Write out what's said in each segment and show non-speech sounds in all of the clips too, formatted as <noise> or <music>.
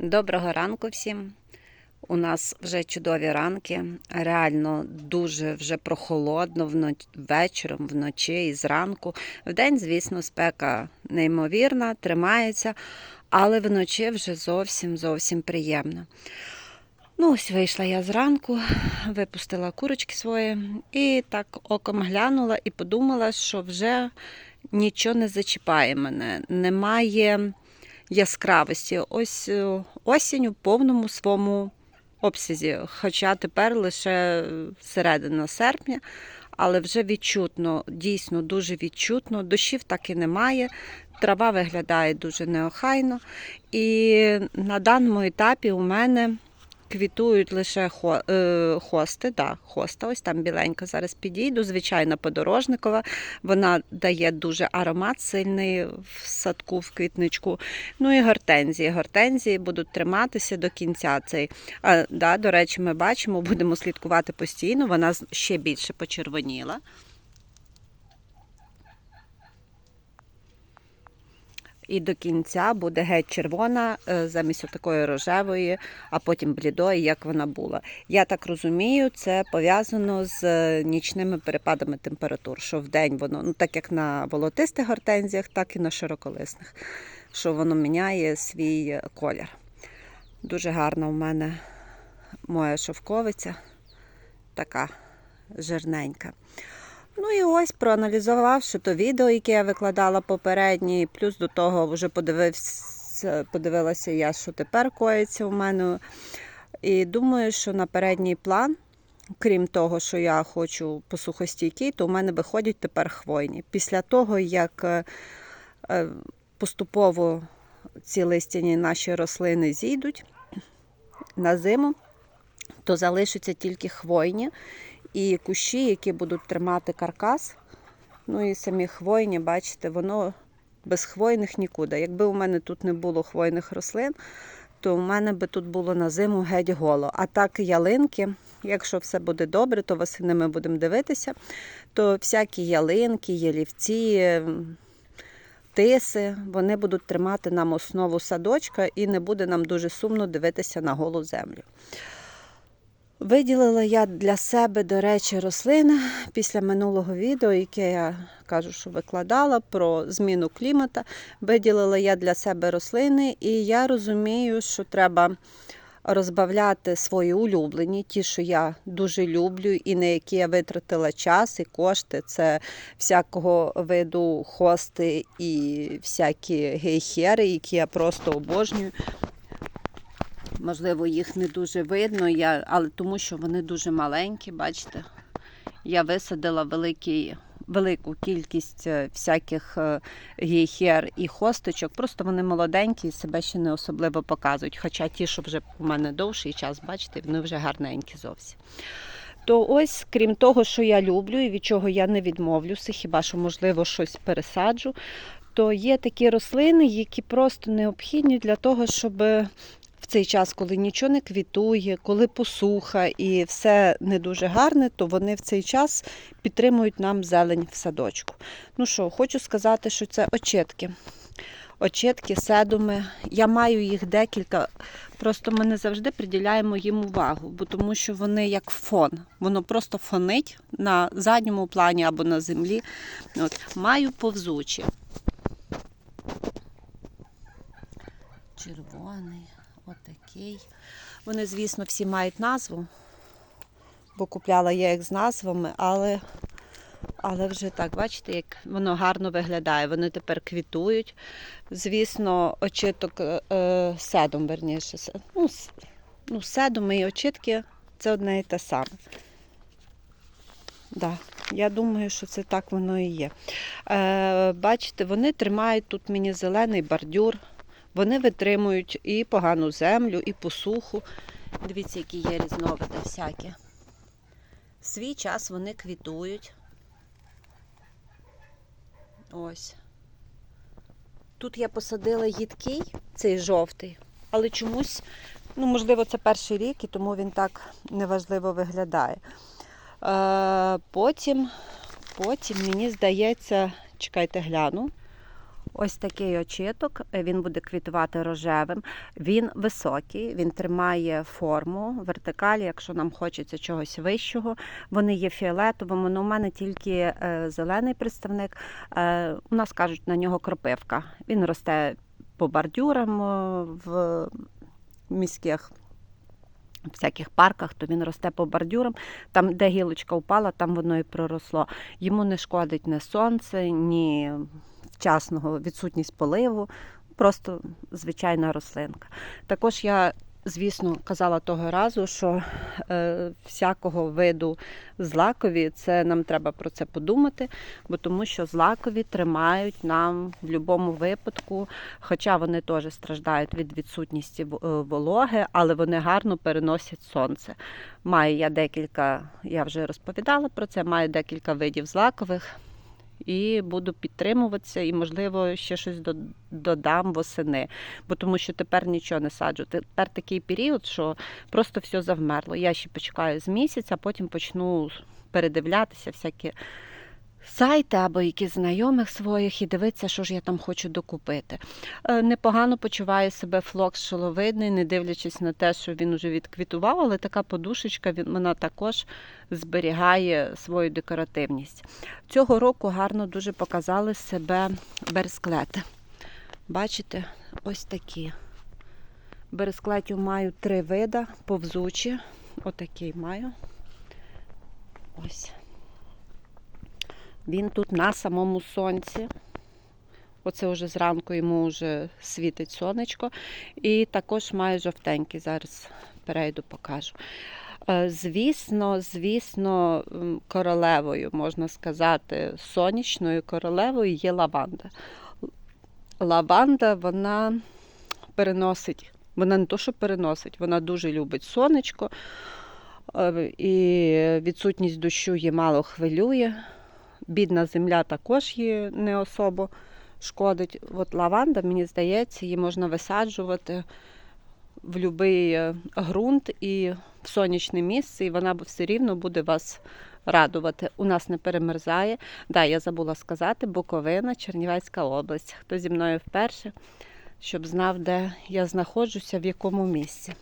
Доброго ранку всім. У нас вже чудові ранки. Реально дуже вже прохолодно вно- вечором, вночі і зранку. Вдень, звісно, спека неймовірна, тримається, але вночі вже зовсім зовсім приємно. Ну, ось вийшла я зранку, випустила курочки свої і так оком глянула і подумала, що вже нічого не зачіпає мене. Немає яскравості. Ось е, осінь у повному своєму обсязі. Хоча тепер лише середина серпня, але вже відчутно, дійсно дуже відчутно. Дощів так і немає. Трава виглядає дуже неохайно. І на даному етапі у мене квітують лише хо, е, хости. Да, хоста, ось там біленька. Зараз підійду. Звичайна подорожникова. Вона дає дуже аромат сильний в садку, в квітничку. Ну і гортензії. Гортензії будуть триматися до кінця. Цей. А, да, до речі, ми бачимо, будемо слідкувати постійно. Вона ще більше почервоніла. І до кінця буде геть червона е, замість такої рожевої, а потім блідої, як вона була. Я так розумію, це пов'язано з е, нічними перепадами температур, що в день воно, ну так як на волотистих гортензіях, так і на широколисних, що воно міняє свій колір. Дуже гарна у мене моя шовковиця, така жирненька. Ну і ось, проаналізувавши то відео, яке я викладала попереднє, плюс до того вже подивився, подивилася я, що тепер коїться у мене. І думаю, що на передній план, крім того, що я хочу посухостійкий, то у мене виходять тепер хвойні. Після того, як е, е, поступово ці листяні наші рослини зійдуть на зиму, то залишаться тільки хвойні і кущі, які будуть тримати каркас. Ну і самі хвойні, бачите, воно без хвойних нікуди. Якби у мене тут не було хвойних рослин, то у мене би тут було на зиму геть голо. А так ялинки, якщо все буде добре, то восени ми будемо дивитися, то всякі ялинки, ялівці, тиси, вони будуть тримати нам основу садочка і не буде нам дуже сумно дивитися на голу землю. Виділила я для себе, до речі, рослини після минулого відео, яке я кажу, що викладала про зміну клімата. Виділила я для себе рослини, і я розумію, що треба розбавляти свої улюблені, ті, що я дуже люблю, і на які я витратила час і кошти. Це всякого виду хости і всякі гейхери, які я просто обожнюю. Можливо, їх не дуже видно, я, але тому що вони дуже маленькі, бачите. Я висадила великий, велику кількість е, всяких е, гейхер і хосточок. Просто вони молоденькі і себе ще не особливо показують. Хоча ті, що вже у мене довший час, бачите, вони вже гарненькі зовсім. То ось, крім того, що я люблю і від чого я не відмовлюся, хіба що, можливо, щось пересаджу, то є такі рослини, які просто необхідні для того, щоб цей час, коли нічого не квітує, коли посуха і все не дуже гарне, то вони в цей час підтримують нам зелень в садочку. Ну що, хочу сказати, що це очітки. Очітки, седуми. Я маю їх декілька. Просто ми не завжди приділяємо їм увагу, бо тому що вони як фон. Воно просто фонить на задньому плані або на землі. От. Маю повзучі. Червоний, отакий. Вони, звісно, всі мають назву, бо купляла я їх з назвами, але, але вже так, бачите, як воно гарно виглядає. Вони тепер квітують. Звісно, очиток е, е, седом, верніше. Ну, ну, седом і очитки це одне і те саме. Да, я думаю, що це так воно і є. Е, бачите, вони тримають тут мені зелений бордюр. Вони витримують і погану землю, і посуху. Дивіться, які є різновиди всякі. В свій час вони квітують. Ось. Тут я посадила їдкий, цей жовтий, але чомусь, ну, можливо, це перший рік, і тому він так неважливо виглядає. Е, потім, потім, мені здається, чекайте, гляну. Ось такий очіток, е, він буде квітувати рожевим. Він високий, він тримає форму вертикалі, якщо нам хочеться чогось вищого. Вони є фіолетовими, але у мене тільки е, зелений представник. Е, У нас кажуть на нього кропивка. Він росте по бордюрам в міських. Всяких парках, то він росте по бордюрам. Там, де гілочка впала, там воно і проросло. Йому не шкодить ні сонце, ні вчасного відсутність поливу, просто звичайна рослинка. Також я, звісно, казала того разу, що е, всякого виду злакові, це нам треба про це подумати, бо тому що злакові тримають нам в будь-якому випадку, хоча вони теж страждають від відсутності е, вологи, але вони гарно переносять сонце. Маю я декілька, я вже розповідала про це, маю декілька видів злакових і буду підтримуватися, і, можливо, ще щось до- додам восени. Бо тому що тепер нічого не саджу. Тепер такий період, що просто все завмерло. Я ще почекаю з місяця, потім почну передивлятися всякі сайти або якісь знайомих своїх і дивитися, що ж я там хочу докупити. Е, Непогано почуває себе флокс шоловидний, не дивлячись на те, що він уже відквітував, але така подушечка він- вона також зберігає свою декоративність. Цього року гарно дуже показали себе бересклети. Бачите, ось такі. Бересклетів маю три вида, повзучі. Отакий маю. Ось. Він тут на самому сонці. Оце вже зранку йому вже світить сонечко. І також маю жовтенький. Зараз перейду, покажу. Е, Звісно, звісно, королевою, можна сказати, сонячною королевою є лаванда. Лаванда, вона переносить, вона не то, що переносить, вона дуже любить сонечко. е, І відсутність дощу її мало хвилює. Бідна земля також її не особо шкодить. От лаванда, мені здається, її можна висаджувати в будь-який ґрунт і в сонячне місце, і вона все рівно буде вас радувати. У нас не перемерзає. Да, я забула сказати, Буковина, Чернівецька область. Хто зі мною вперше, щоб знав, де я знаходжуся, в якому місці.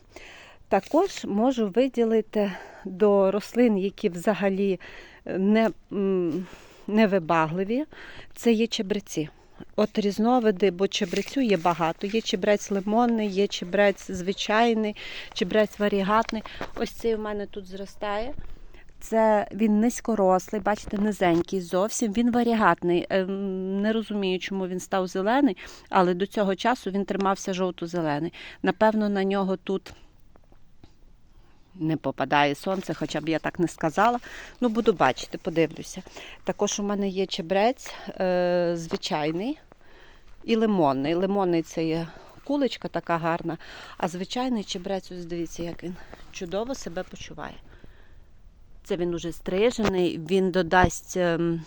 Також можу виділити до рослин, які взагалі не, м, невибагливі, це є чебреці. От різновиди, бо чебрецю є багато. Є чебрець лимонний, є чебрець звичайний, чебрець варігатний. Ось цей у мене тут зростає. Це він низькорослий, бачите, низенький зовсім. Він варігатний. Ем, Не розумію, чому він став зелений, але до цього часу він тримався жовто-зелений. Напевно, на нього тут не попадає сонце, хоча б я так не сказала. Ну, буду бачити, подивлюся. Також у мене є чебрець е, звичайний і лимонний. Лимонний це є куличка така гарна, а звичайний чебрець, ось дивіться, як він чудово себе почуває. Це він уже стрижений, він додасть ем,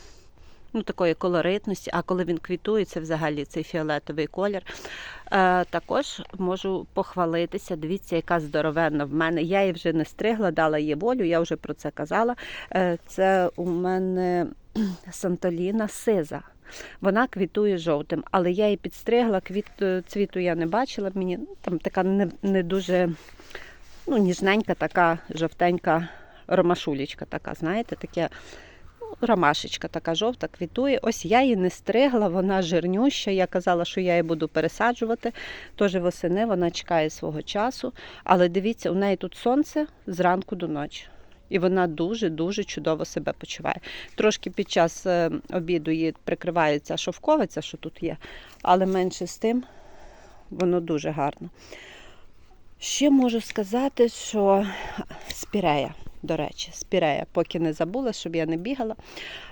ну, такої колоритності, а коли він квітує, це взагалі цей фіолетовий колір. Е, також можу похвалитися. Дивіться, яка здоровенна в мене. Я її вже не стригла, дала їй волю, я вже про це казала. Е, це у мене Сантоліна сиза. Вона квітує жовтим, але я її підстригла, квіт, е, цвіту я не бачила. Мені ну, там така не, не дуже ну, ніжненька, така жовтенька ромашулечка, така, знаєте, таке ромашечка така жовта, квітує. Ось я її не стригла, вона жирнюща. Я казала, що я її буду пересаджувати. Тож восени вона чекає свого часу. Але дивіться, у неї тут сонце зранку до ночі. І вона дуже-дуже чудово себе почуває. Трошки під час е, обіду її прикривається шовковиця, що тут є, але менше з тим воно дуже гарно. Ще можу сказати, що спірея, до речі, спірея, поки не забула, щоб я не бігала.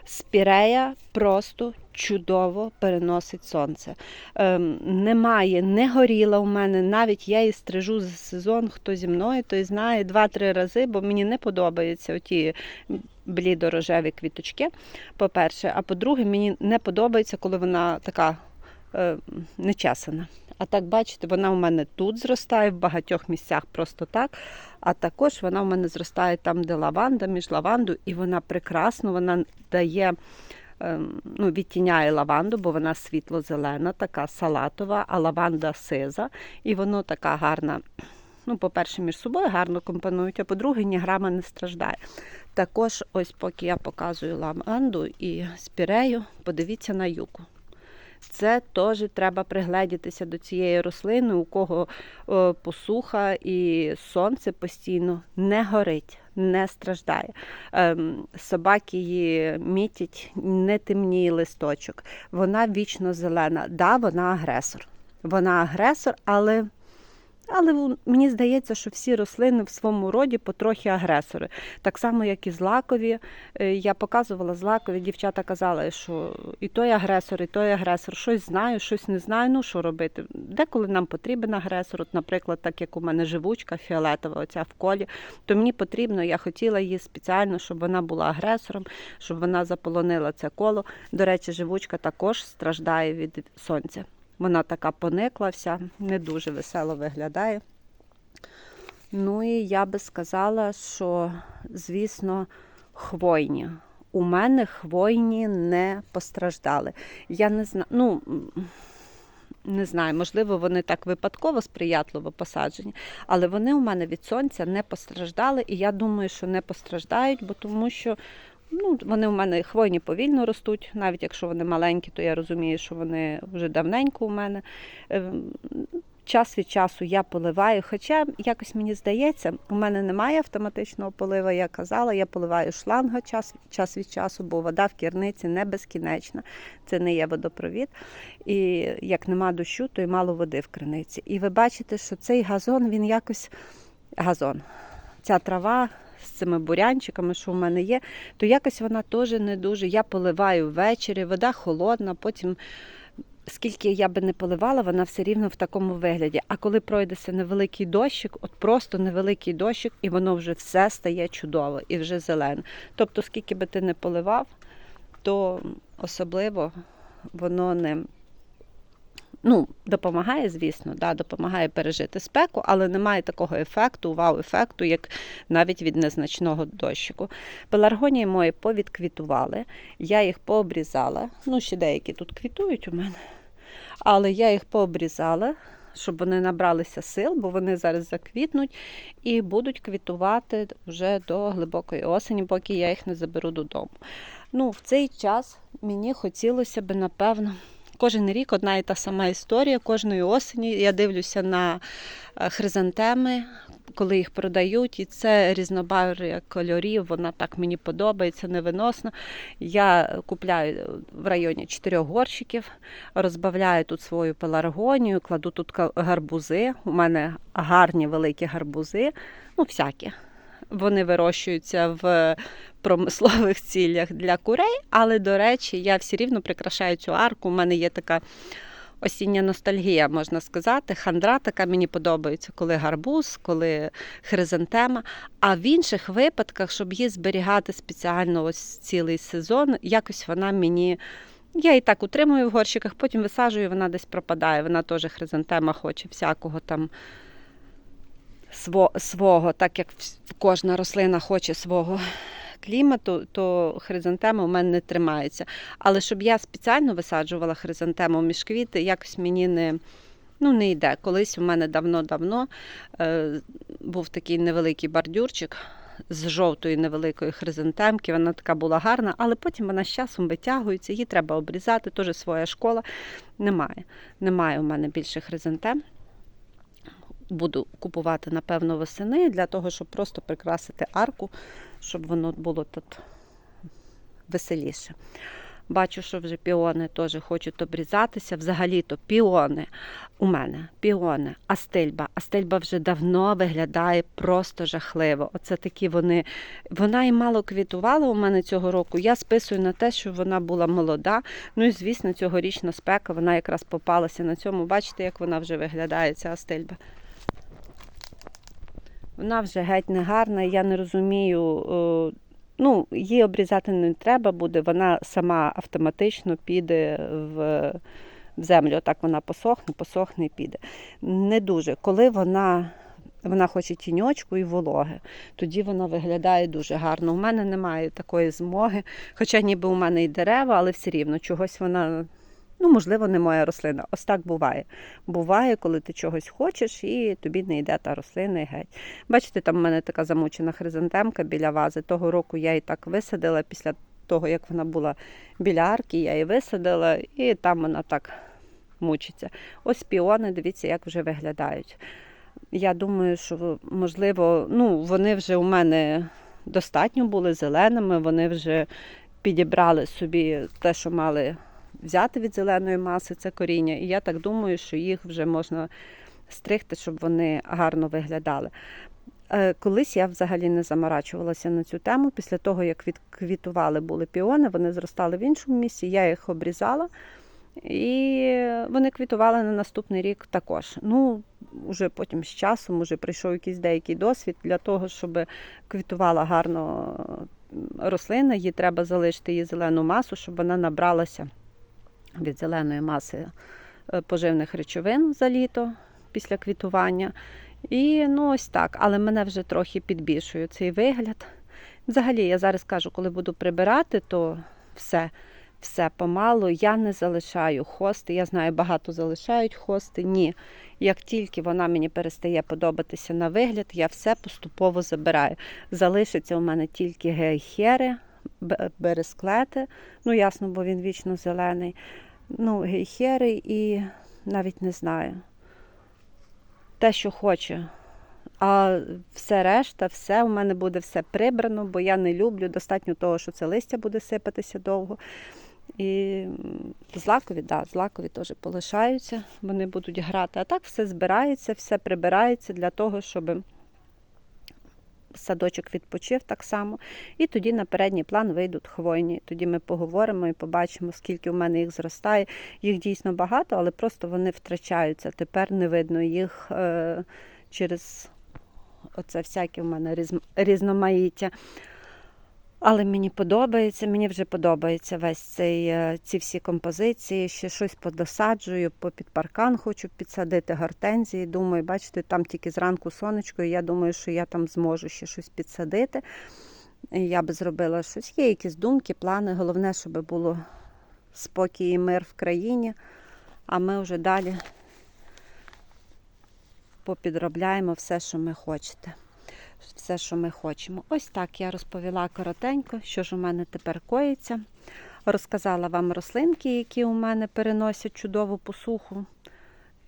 Спірея просто чудово переносить сонце. Ем, немає, не горіла у мене, навіть я її стрижу за сезон, хто зі мною, той знає два-три рази, бо мені не подобаються оті блідо-рожеві квіточки, по-перше. А по-друге, мені не подобається, коли вона така е, нечесана. А так, бачите, вона у мене тут зростає, в багатьох місцях просто так. А також вона у мене зростає там, де лаванда, між лаванду, і вона прекрасно, вона дає ем, ну, відтіняє лаванду, бо вона світло-зелена, така салатова, а лаванда сиза. І воно така гарна. Ну, по-перше, між собою гарно компонують, а по-друге, ні грама не страждає. Також, ось поки я показую лаванду і спірею, подивіться на юку. Це теж треба пригледітися до цієї рослини, у кого посуха і сонце постійно не горить, не страждає. Ем, собаки її мітять, не темніє листочок. Вона вічно зелена. Да, вона агресор. Вона агресор, але. Але мені здається, що всі рослини в своєму роді потрохи агресори. Так само, як і злакові. Е, Я показувала злакові, дівчата казали, що і той агресор, і той агресор. Щось знаю, щось не знаю. Ну що робити? Деколи нам потрібен агресор. От, наприклад, так як у мене живучка фіолетова, оця в колі, то мені потрібно, я хотіла її спеціально, щоб вона була агресором, щоб вона заполонила це коло. До речі, живучка також страждає від сонця. Вона така поникла вся, не дуже весело виглядає. Ну і я би сказала, що, звісно, хвойні. У мене хвойні не постраждали. Я не знаю, ну не знаю, можливо, вони так випадково сприятливо посаджені, але вони у мене від сонця не постраждали, і я думаю, що не постраждають, бо тому що ну, вони у мене хвойні повільно ростуть, навіть якщо вони маленькі, то я розумію, що вони вже давненько у мене. Ем, Час від часу я поливаю, хоча якось мені здається, у мене немає автоматичного полива, я казала, я поливаю шланга час, час від часу, бо вода в кірниці не безкінечна, це не є водопровід. І як нема дощу, то й мало води в криниці. І ви бачите, що цей газон, він якось газон, ця трава з цими бурянчиками, що в мене є, то якось вона теж не дуже. Я поливаю ввечері, вода холодна, потім скільки я би не поливала, вона все рівно в такому вигляді. А коли пройдеться невеликий дощик, от просто невеликий дощик, і воно вже все стає чудово і вже зелене. Тобто, скільки би ти не поливав, то особливо воно не. Ну, допомагає, звісно, да, допомагає пережити спеку, але немає такого ефекту, вау-ефекту, як навіть від незначного дощику. Пеларгонії мої повідквітували, я їх пообрізала. Ну, ще деякі тут квітують у мене. Але я їх пообрізала, щоб вони набралися сил, бо вони зараз заквітнуть і будуть квітувати вже до глибокої осені, поки я їх не заберу додому. Ну, в цей час мені хотілося б, напевно, кожен рік одна і та сама історія. Кожної осені я дивлюся на е, хризантеми, коли їх продають, і це різнобарв'я кольорів, вона так мені подобається, невиносно. Я купляю в районі чотирьох горщиків, розбавляю тут свою пеларгонію, кладу тут гарбузи. У мене гарні великі гарбузи, ну всякі. Вони вирощуються в промислових цілях для курей, але, до речі, я все рівно прикрашаю цю арку. У мене є така осіння ностальгія, можна сказати. Хандра така мені подобається, коли гарбуз, коли хризантема. А в інших випадках, щоб її зберігати спеціально ось цілий сезон, якось вона мені. Я і так утримую в горщиках, потім висаджую, вона десь пропадає. Вона теж хризантема хоче всякого там свого, так як кожна рослина хоче свого клімату, то хризантема у мене не тримається. Але щоб я спеціально висаджувала хризантему між квіти, якось мені не. Ну, не йде. Колись у мене давно-давно е, був такий невеликий бордюрчик з жовтої невеликої хризантемки. Вона така була гарна, але потім вона з часом витягується, її треба обрізати, теж своя школа. Немає. Немає у мене більше хризантем. Буду купувати, напевно, восени для того, щоб просто прикрасити арку, щоб воно було тут веселіше. Бачу, що вже піони теж хочуть обрізатися. Взагалі-то піони у мене піони, астельба. Астельба вже давно виглядає просто жахливо. Оце такі вони. Вона і мало квітувала у мене цього року. Я списую на те, що вона була молода. Ну і звісно, цьогорічна спека, вона якраз попалася на цьому. Бачите, як вона вже виглядає, ця астельба. Вона вже геть не гарна, я не розумію. о, Ну, її обрізати не треба буде, вона сама автоматично піде в, в землю. Отак вона посохне, посохне і піде. Не дуже. Коли вона Вона хоче тіньочку і вологи. Тоді вона виглядає дуже гарно. У мене немає такої змоги, хоча ніби у мене і дерева, але все рівно чогось вона. Ну, можливо, не моя рослина. Ось так буває. Буває, коли ти чогось хочеш, і тобі не йде та рослина і геть. Бачите, там в мене така замучена хризантемка біля вази. Того року я її так висадила після того, як вона була біля арки, я її висадила, і там вона так мучиться. Ось піони, дивіться, як вже виглядають. Я думаю, що можливо, ну, вони вже у мене достатньо були зеленими, вони вже підібрали собі те, що мали взяти від зеленої маси, це коріння. І я так думаю, що їх вже можна стригти, щоб вони гарно виглядали. Е, Колись я взагалі не заморачувалася на цю тему. Після того, як відквітували були піони, вони зростали в іншому місці, я їх обрізала. І вони квітували на наступний рік також. Ну, вже потім з часом вже прийшов якийсь деякий досвід для того, щоб квітувала гарно рослина, їй треба залишити її зелену масу, щоб вона набралася від зеленої маси е, поживних речовин за літо після квітування. І ну ось так, але мене вже трохи підбільшує цей вигляд. Взагалі, я зараз кажу, коли буду прибирати, то все все помалу. Я не залишаю хости. Я знаю, багато залишають хости. Ні. Як тільки вона мені перестає подобатися на вигляд, я все поступово забираю. Залишиться у мене тільки гейхери, бересклети. Ну, ясно, бо він вічно зелений. Ну, гейхери і навіть не знаю. Те, що хоче. А все решта, все у мене буде все прибрано, бо я не люблю. Достатньо того, що це листя буде сипатися довго. І злакові, да, злакові теж полишаються, вони будуть грати. А так все збирається, все прибирається для того, щоб садочок відпочив так само. І тоді на передній план вийдуть хвойні. Тоді ми поговоримо і побачимо, скільки в мене їх зростає. Їх дійсно багато, але просто вони втрачаються. Тепер не видно їх е, через оце всяке в мене різноманіття. Але мені подобається, мені вже подобається весь цей, е, ці всі композиції. Ще щось подосаджую, попід паркан хочу підсадити гортензії. Думаю, бачите, там тільки зранку сонечко, і я думаю, що я там зможу ще щось підсадити. Я би зробила щось. Є якісь думки, плани. Головне, щоб було спокій і мир в країні. А ми вже далі попідробляємо все, що ми хочете все, що ми хочемо. Ось так я розповіла коротенько, що ж у мене тепер коїться. Розказала вам рослинки, які у мене переносять чудову посуху.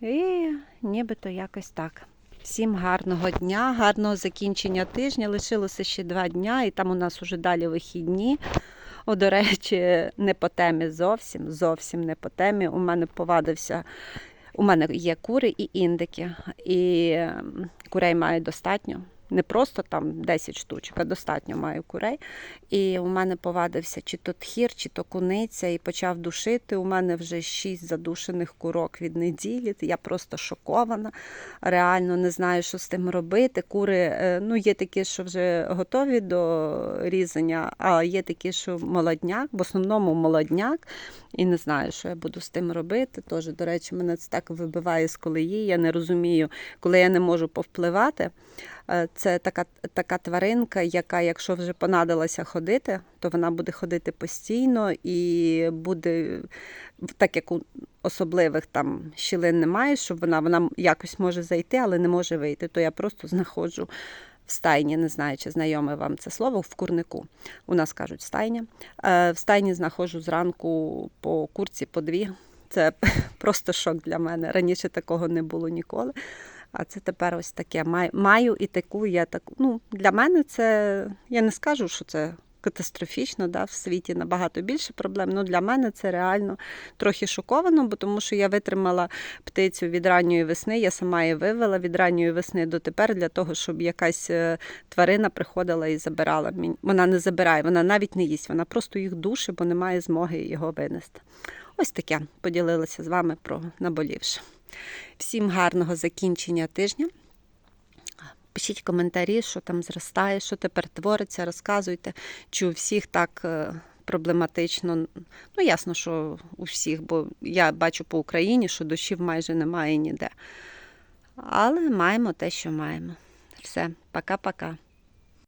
І нібито якось так. Всім гарного дня, гарного закінчення тижня. Лишилося ще два дня, і там у нас уже далі вихідні. О, до речі, не по темі зовсім, зовсім не по темі. У мене повадився. У мене є кури і індики, і курей маю достатньо не просто там 10 штучок, а достатньо маю курей. І у мене повадився чи то тхір, чи то куниця, і почав душити. У мене вже 6 задушених курок від неділі. Я просто шокована. Реально не знаю, що з тим робити. Кури е, ну, є такі, що вже готові до різання, а є такі, що молодняк, в основному молодняк. І не знаю, що я буду з тим робити. Тож, до речі, мене це так вибиває з колеї. Я не розумію, коли я не можу повпливати. Е, це така така тваринка, яка, якщо вже понадилася ходити, то вона буде ходити постійно і буде, так як у особливих там щілин немає, щоб вона вона якось може зайти, але не може вийти. То я просто знаходжу в стайні, не знаю, чи знайоме вам це слово, в курнику. У нас кажуть стайня. Е, в стайні знаходжу зранку по курці по дві. Це <laughs> просто шок для мене. Раніше такого не було ніколи. А це тепер ось таке. Маю і таку я таку. Ну, Для мене це, я не скажу, що це катастрофічно, да, в світі набагато більше проблем. Ну, Для мене це реально трохи шоковано, бо тому що я витримала птицю від ранньої весни, я сама її вивела від ранньої весни до тепер для того, щоб якась е, тварина приходила і забирала. Вона не забирає, вона навіть не їсть, вона просто їх душить, бо немає змоги його винести. Ось таке поділилася з вами про наболівше. Всім гарного закінчення тижня. Пишіть коментарі, що там зростає, що тепер твориться, розказуйте, чи у всіх так е, проблематично. Ну, ясно, що у всіх, бо я бачу по Україні, що дощів майже немає ніде. Але маємо те, що маємо. Все, пока-пока.